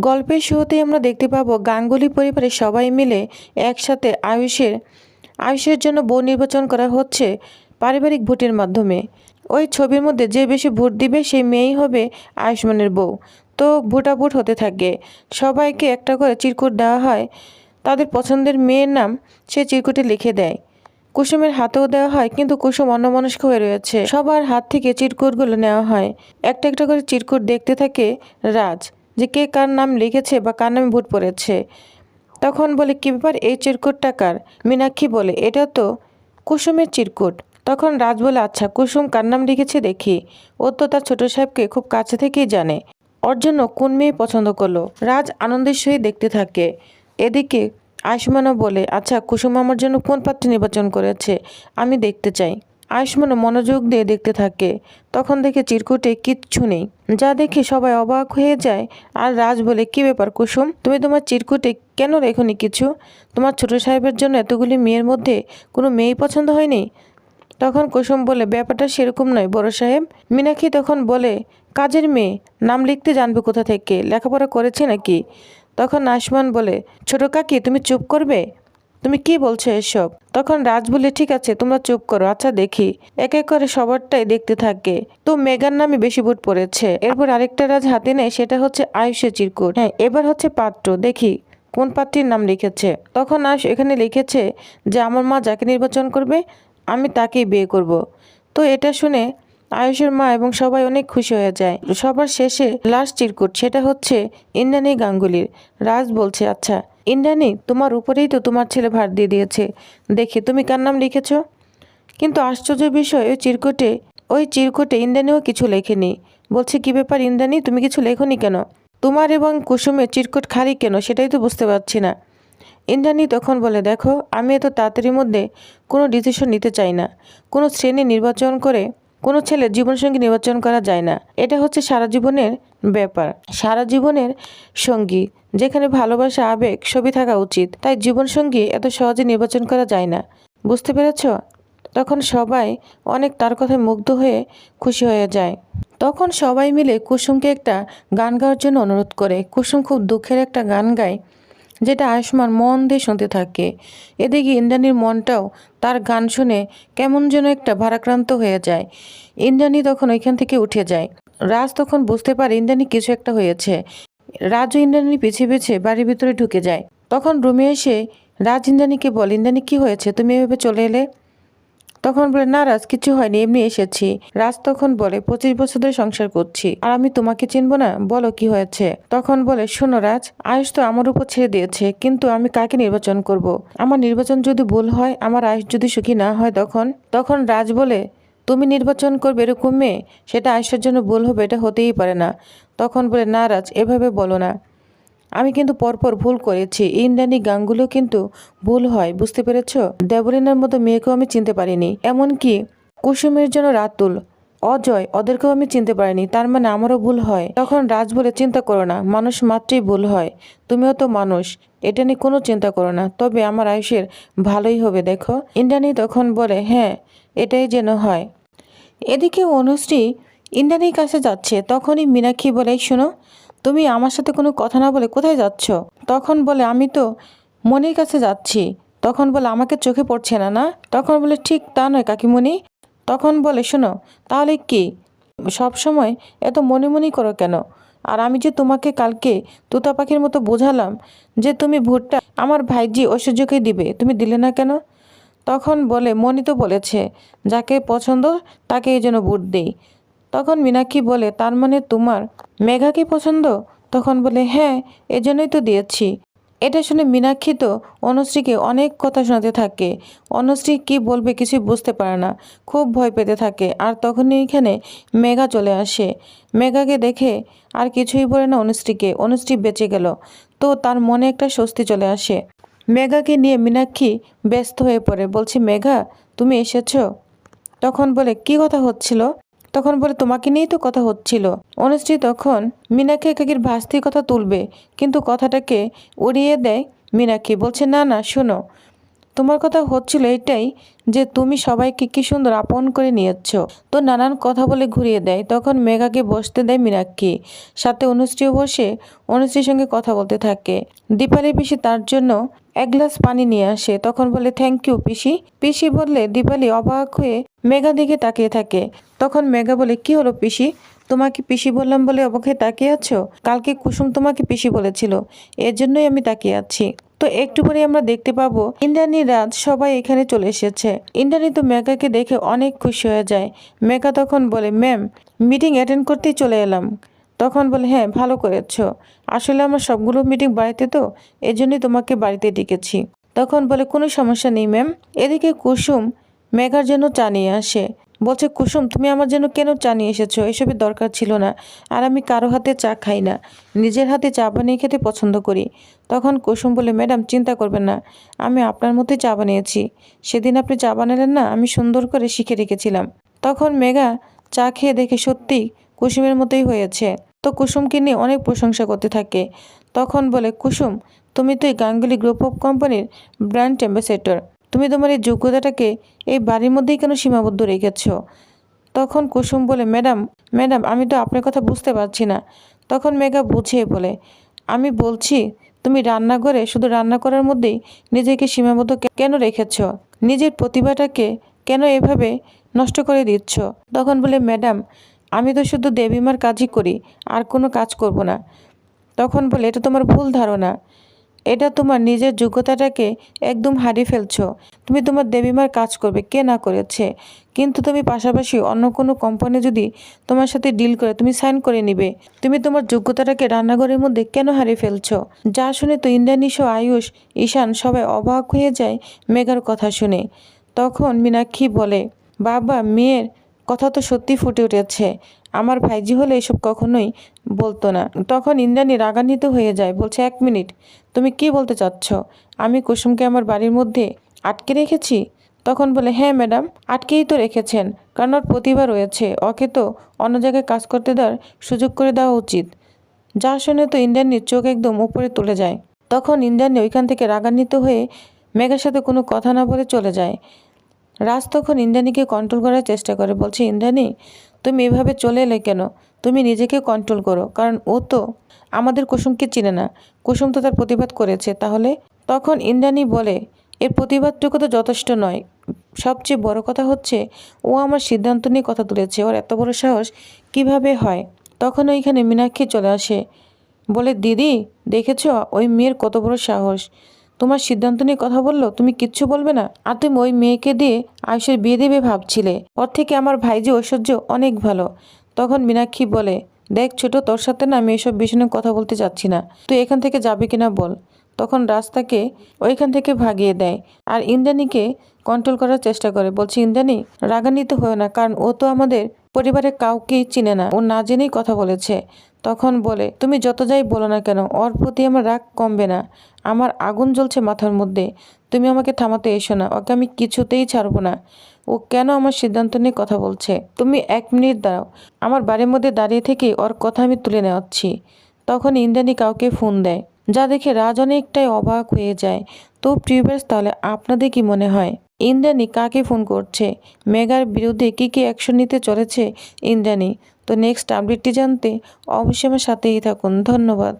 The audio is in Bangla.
গল্পের শুরুতেই আমরা দেখতে পাবো গাঙ্গুলি পরিবারের সবাই মিলে একসাথে আয়ুষের আয়ুষের জন্য বউ নির্বাচন করা হচ্ছে পারিবারিক ভোটের মাধ্যমে। ওই ছবির মধ্যে যে বেশি ভোট দিবে সেই মেয়েই হবে আয়ুষ্মানের বউ। তো ভোটাভুট হতে থাকে। সবাইকে একটা করে চিরকুট দেওয়া হয়। তাদের পছন্দের মেয়ের নাম সে চিরকুটে লিখে দেয়। কুসুমের হাতেও দেওয়া হয়, কিন্তু কুসুম অন্যমনস্ক হয়ে রয়েছে। সবার হাত থেকে চিরকুটগুলো নেওয়া হয়। একটা একটা করে চিরকুট দেখতে থাকে রাজ। যে কে কার নাম লিখেছে বা কার নামে ভোট পড়েছে। তখন বলে, কি ব্যাপার? এই চিরকুটটা কার? মীনাক্ষী বলে, এটা তো কুসুমের চিরকুট। তখন রাজ বলে আচ্ছা কুসুম কার নাম লিখেছে দেখি। ও তো তার ছোট সাহেবকে খুব কাছে থেকেই জানে। ওর জন্য কোন মেয়ে পছন্দ করল? রাজ আনন্দের সহিত দেখতে থাকে। এদিকে আয়ুষ্মানও বলে আচ্ছা কুসুম আমার জন্য কোন পাত্রী নির্বাচন করেছে? আমি দেখতে চাই। আয়ুষ্মানও মনোযোগ দিয়ে দেখতে থাকে। তখন দেখে চিরকুটে কিচ্ছু নেই। যা দেখে সবাই অবাক হয়ে যায়, আর রাজ বলে কি ব্যাপার কুসুম? তুমি তোমার চিরকুটে কেন রেখনি কিছু? তোমার ছোট সাহেবের জন্য এতগুলি মেয়ের মধ্যে কোনো মেয়েই পছন্দ হয়নি? তখন কুসুম বলে, ব্যাপারটা সেরকম নয়, বড় সাহেব। মীনাক্ষী তখন বলে, কাজের মেয়ে, নাম লিখতে জানবে কোথা থেকে? লেখাপড়া করেছে নাকি? তখন আসমান বলে, ছোট কাকি, তুমি চুপ করবে? তুমি কি বলছো এসব? তখন রাজ বলে, ঠিক আছে, তোমরা চুপ করো আচ্ছা দেখি। এক এক করে সবারটাই দেখতে থাকে। তো মেগার নামে বেশি ভোট পড়েছে। এরপর আরেকটা রাজ হাতে নেয়, সেটা হচ্ছে আয়ুষের চিরকুট। হ্যাঁ এবার হচ্ছে পাত্র, দেখি কোন পাত্রীর নাম লিখেছে। তখন আয়ুষ এখানে লিখেছে যে, আমার মা যাকে নির্বাচন করবে, আমি তাকেই বিয়ে করব। তো এটা শুনে আয়ুষের মা এবং সবাই অনেক খুশি হয়ে যায়। সবার শেষে লাস্ট চিরকুট সেটা হচ্ছে ইন্দ্রাণী গাঙ্গুলির। রাজ বলছে আচ্ছা ইন্দ্রাণী, তোমার উপরেই তো তোমার ছেলে ভার দিয়ে দিয়েছে। দেখি, তুমি কার নাম লিখেছ? কিন্তু আশ্চর্য বিষয়, ওই চিরকুটে ওই চিরকুটে ইন্দ্রাণীও কিছু লেখেনি। বলছে, কি ব্যাপার ইন্দ্রাণী, তুমি কিছু লেখনি কেন? তোমার এবং কুসুমের চিরকুট খালি কেন, সেটাই তো বুঝতে পারছি না। ইন্দ্রাণী তখন বলে, দেখো, আমি এত তাড়াতাড়ির মধ্যে কোনো ডিসিশন নিতে চাই না। কোনো শ্রেণি নির্বাচন করে কোনো ছেলে জীবনসঙ্গী নির্বাচন করা যায় না। এটা হচ্ছে সারা জীবনের ব্যাপার। সারা জীবনের সঙ্গী, যেখানে ভালোবাসা, আবেগ সবই থাকা উচিত। তাই জীবনসঙ্গী এত সহজে নির্বাচন করা যায় না। বুঝতে পেরেছ? তখন সবাই অনেক তার কথায় মুগ্ধ হয়ে খুশি হয়ে যায়। তখন সবাই মিলে কুসুমকে একটা গান গাওয়ার জন্য অনুরোধ করে। কুসুম খুব দুঃখের একটা গান গায়। যেটা আয়ুষ্মান মন দিয়ে শুনতে থাকে। এদিকে ইন্দ্রাণীর মনটাও তার গান শুনে কেমন যেন একটা ভারাক্রান্ত হয়ে যায়। ইন্দ্রাণী তখন ওইখান থেকে উঠে যায়। রাজ তখন বুঝতে পারে ইন্দ্রাণী কিছু একটা হয়েছে। রাজ ও ইন্দ্রাণী পিছিয়ে পিছিয়ে বাড়ির ভিতরে ঢুকে যায়। তখন রুমে এসে রাজ ইন্দ্রাণীকে বল, ইন্দ্রাণী, কী হয়েছে? তুমি এভাবে চলে এলে? তখন বলে, না রাজ, কিছু হয়নি, এমনি এসেছি। রাজ তখন বলে, পঁচিশ বছর ধরে সংসার করছি, আর আমি তোমাকে চিনবো না? বলো কি হয়েছে? তখন বলে, শোনো রাজ, আয়ুষ তো আমার উপর ছেড়ে দিয়েছে, কিন্তু আমি কাকে নির্বাচন করব। আমার নির্বাচন যদি ভুল হয়, আমার আয়ুষ যদি সুখী না হয় তখন? তখন রাজ বলে, তুমি নির্বাচন করবে এরকম মেয়ে? সেটা আয়ুষের জন্য ভুল হবে, এটা হতেই পারে না। তখন বলে, না রাজ, এভাবে বলো না। আমি কিন্তু পরপর ভুল করেছি। ইন্দ্রাণী গাঙ্গুলো কিন্তু ভুল হয়, বুঝতে পেরেছ? দেবলিনার মতো মেয়েকেও আমি চিনতে পারিনি। এমনকি কুসুমের জন্য রাতুল, অজয়, ওদেরকেও আমি চিনতে পারিনি। তার মানে আমারও ভুল হয়। তখন রাজ বলে, চিন্তা করো না, মানুষ মাত্রই ভুল হয়। তুমিও তো মানুষ, এটা নিয়ে কোনো চিন্তা করো না। তবে আমার আয়ুষের ভালোই হবে, দেখো। ইন্দ্রাণী তখন বলে হ্যাঁ এটাই যেন হয়। এদিকে অনুশ্রী ইন্দ্রাণীর কাছে যাচ্ছে। তখনই মীনাক্ষী বলে শোনো তুমি আমার সাথে কোনো কথা না বলে কোথায় যাচ্ছ? তখন বলে, আমি তো মনির কাছে যাচ্ছি। তখন বলে, আমাকে চোখে পড়ছে না না? তখন বলে, ঠিক তা নয় কাকিমণি। তখন বলে, শোনো, তাহলে কি? সব সময় এত মনে মনি করো কেন? আর আমি যে তোমাকে কালকে তুতা পাখির মতো বোঝালাম যে তুমি ভোটটা আমার ভাইজি ঐশ্বর্যকে দিবে, তুমি দিলে না কেন? তখন বলে, মনি তো বলেছে, যাকে পছন্দ তাকে এই জন্য ভোট দেই। তখন মীনাক্ষী বলে, তার মানে তোমার? মেঘাকে পছন্দ? তখন বলে হ্যাঁ এজন্যই তো দিয়েছি। এটা শুনে মীনাক্ষী তো অনুশ্রীকে অনেক কথা শোনাতে থাকে। অনুশ্রী কি বলবে কিছুই বুঝতে পারে না, খুব ভয় পেতে থাকে। আর তখনই এখানে মেঘা চলে আসে। মেঘাকে দেখে আর কিছুই বলে না অনুশ্রীকে। অনুশ্রী বেঁচে গেল। তো তার মনে একটা স্বস্তি চলে আসে। মেঘাকে নিয়ে মীনাক্ষী ব্যস্ত হয়ে পড়ে। বলছি, মেঘা, তুমি এসেছ? তখন বলে, কি কথা হচ্ছিল? তখন বলে, তোমাকে নিয়েই তো কথা হচ্ছিল। অনুশ্রী তখন মীনাক্ষী একাকির ভাস্তির কথা তুলবে, কিন্তু কথাটাকে উড়িয়ে দেয় মীনাক্ষী বলছে, না না, শোনো, তোমার কথা হচ্ছিল এটাই যে তুমি সবাইকে কি সুন্দর আপন করে নিয়েছ। তো নানান কথা বলে ঘুরিয়ে দেয়। তখন মেঘাকে বসতে দেয় মীনাক্ষী সাথে অনুশ্রীও বসে অনুশ্রীর সঙ্গে কথা বলতে থাকে। দীপালি পিসি তার জন্য এক গ্লাস পানি নিয়ে আসে। তখন বলে, থ্যাংক ইউ পিসি। পিসি বললে, দীপালি অবাক হয়ে মেঘা দিকে তাকিয়ে থাকে। তখন মেঘা বলে, কি হলো পিসি? তোমাকে পিসি বললাম বলে অবাক হয়ে তাকিয়ে আছো? কালকে কুসুম তোমাকে পিসি বলেছিল। এর জন্যই আমি তাকিয়ে আছি। তো একটু পরে আমরা দেখতে পাবো। ইন্দ্রাণী রাত সবাই এখানে চলে এসেছে। ইন্দ্রাণী তো মেঘাকে দেখে অনেক খুশি হয়ে যায়। মেঘা তখন বলে, ম্যাম মিটিং অ্যাটেন্ড করতেই চলে এলাম। তখন বলে হ্যাঁ ভালো করেছ। আসলে আমার সবগুলো মিটিং বাড়িতে তো, এজন্যই তোমাকে বাড়িতে ডেকেছি। তখন বলে, কোনো সমস্যা নেই, ম্যাম। এদিকে কুসুম মেঘার জন্য চা নিয়ে আসে। বলছে, কুসুম, তুমি আমার জন্য কেন চা নিয়ে এসেছ? এসবের দরকার ছিল না। আর আমি কারও হাতে চা খাই না। নিজের হাতে চা বানিয়ে খেতে পছন্দ করি। তখন কুসুম বলে, ম্যাডাম, চিন্তা করবেন না। আমি আপনার মতোই চা বানিয়েছি। সেদিন আপনি চা বানালেন না, আমি সুন্দর করে শিখে রেখেছিলাম। তখন মেঘা চা খেয়ে দেখে সত্যি কুসুমের মতোই হয়েছে। তো কুসুমকে নিয়ে অনেক প্রশংসা করতে থাকে। তখন বলে, কুসুম, তুমি তো এই গাঙ্গুলি গ্রুপ অফ কোম্পানির ব্র্যান্ড অ্যাম্বাসেডর। তুমি তোমার এই যোগ্যতাটাকে এই বাড়ির মধ্যেই কেন সীমাবদ্ধ রেখেছ? তখন কুসুম বলে, ম্যাডাম ম্যাডাম, আমি তো আপনার কথা বুঝতে পারছি না। তখন মেঘা বুঝিয়ে বলে, আমি বলছি, তুমি রান্নাঘরে শুধু রান্না করার মধ্যেই নিজেকে সীমাবদ্ধ কেন রেখেছ? নিজের প্রতিভাটাকে কেন এভাবে নষ্ট করে দিচ্ছ? তখন বলে, ম্যাডাম, আমি তো শুধু দেবীমার কাজই করি, আর কোনো কাজ করব না। তখন বলে, এটা তোমার ভুল ধারণা। এটা তোমার নিজের যোগ্যতাটাকে একদম হারিয়ে ফেলছো। তুমি তোমার দেবীমার কাজ করবে, কে না করেছে। কিন্তু তুমি পাশাপাশি অন্য কোনো কোম্পানি যদি তোমার সাথে ডিল করে, তুমি সাইন করে নিবে। তুমি তোমার যোগ্যতাটাকে রান্নাঘরের মধ্যে কেন হারিয়ে ফেলছো? যা শুনে তো ইন্দ্রানিশ আয়ুষ, ঈশান সবাই অবাক হয়ে যায় মেঘার কথা শুনে। তখন মীনাক্ষী বলে, বাবা, মেয়ের কথা তো সত্যি ফুটে উঠেছে। আমার ভাইজি হলে এসব কখনোই বলতো না। তখন ইন্দ্রাণী রাগান্বিত হয়ে যায়, বলছে, এক মিনিট, তুমি কি বলতে চাচ্ছ? আমি কুসুমকে আমার বাড়ির মধ্যে আটকে রেখেছি? তখন বলে হ্যাঁ ম্যাডাম, আটকেই তো রেখেছেন, কারণ ওর প্রতিভা রয়েছে, ওকে তো অন্য জায়গায় কাজ করতে দেওয়ার সুযোগ করে দেওয়া উচিত। যা শুনে তো ইন্দ্রাণীর চোখ একদম উপরে তুলে যায়। তখন ইন্দ্রাণী ওইখান থেকে রাগান্বিত হয়ে মেঘার সাথে কোনো কথা না বলে চলে যায়। রাজ তখন ইন্দ্রাণীকে কন্ট্রোল করার চেষ্টা করে, বলছে, ইন্দ্রাণী তুমি এভাবে চলে এলে কেন? তুমি নিজেকে কন্ট্রোল করো। কারণ ও তো আমাদের কুসুমকে চিনে না। কুসুম তো তার প্রতিবাদ করেছে। তাহলে তখন ইন্দ্রাণী বলে, এর প্রতিবাদটুকু তো যথেষ্ট নয়। সবচেয়ে বড় কথা হচ্ছে, ও আমার সিদ্ধান্ত নিয়ে কথা তুলেছে। ওর এত বড় সাহস কীভাবে হয়? তখন ওইখানে মীনাক্ষী চলে আসে। বলে, দিদি, দেখেছ? ওই মেয়ের কত বড় সাহস। তোমার সিদ্ধান্ত নিয়ে কথা বলল? তুমি কিচ্ছু বলবে না? আর তুমি ওই মেয়েকে দিয়ে আয়ুষের বিয়ে দেবে ভাবছিলে। ওর থেকে আমার ভাইজি ঐশ্বর্য অনেক ভালো। তখন মীনাক্ষী বলে, দেখ ছোট, তোর সাথে না আমি এসব বিষয় কথা বলতে চাচ্ছি না। তুই এখান থেকে যাবি কিনা বল। তখন রাস্তাকে ওইখান থেকে ভাগিয়ে দেয় আর ইন্দ্রাণীকে কন্ট্রোল করার চেষ্টা করে। বলছি, ইন্দ্রাণী, রাগান্বিত হয়েও না, কারণ ও তো আমাদের পরিবারের কাউকেই চিনে না। ও না জেনেই কথা বলেছে। তখন বলে, তুমি যত যাই বলো না কেন, ওর প্রতি আমার রাগ কমবে না। আমার আগুন জ্বলছে মাথার মধ্যে। তুমি আমাকে থামাতে এসো না। ওকে আমি কিছুতেই ছাড়বো না। ও কেন আমার সিদ্ধান্ত নিয়ে কথা বলছে? তুমি এক মিনিট দাঁড়াও। আমার বাড়ির মধ্যে দাঁড়িয়ে থেকে ওর কথা আমি তুলে নেওয়াচ্ছি। তখন ইন্দ্রাণী কাউকে ফোন দেয়। যা দেখে রাজ অনেকটাই অবাক হয়ে যায়। তো প্রিভিয়াস তাহলে আপনাদের কি মনে হয়? ইন্দ্রাণী কাকে ফোন করছে? মেগার বিরুদ্ধে কী কী অ্যাকশন নিতে চলেছে ইন্দ্রাণী? তো নেক্সট আপডেটটি জানতে অবশ্যই আমার সাথেই থাকুন। ধন্যবাদ।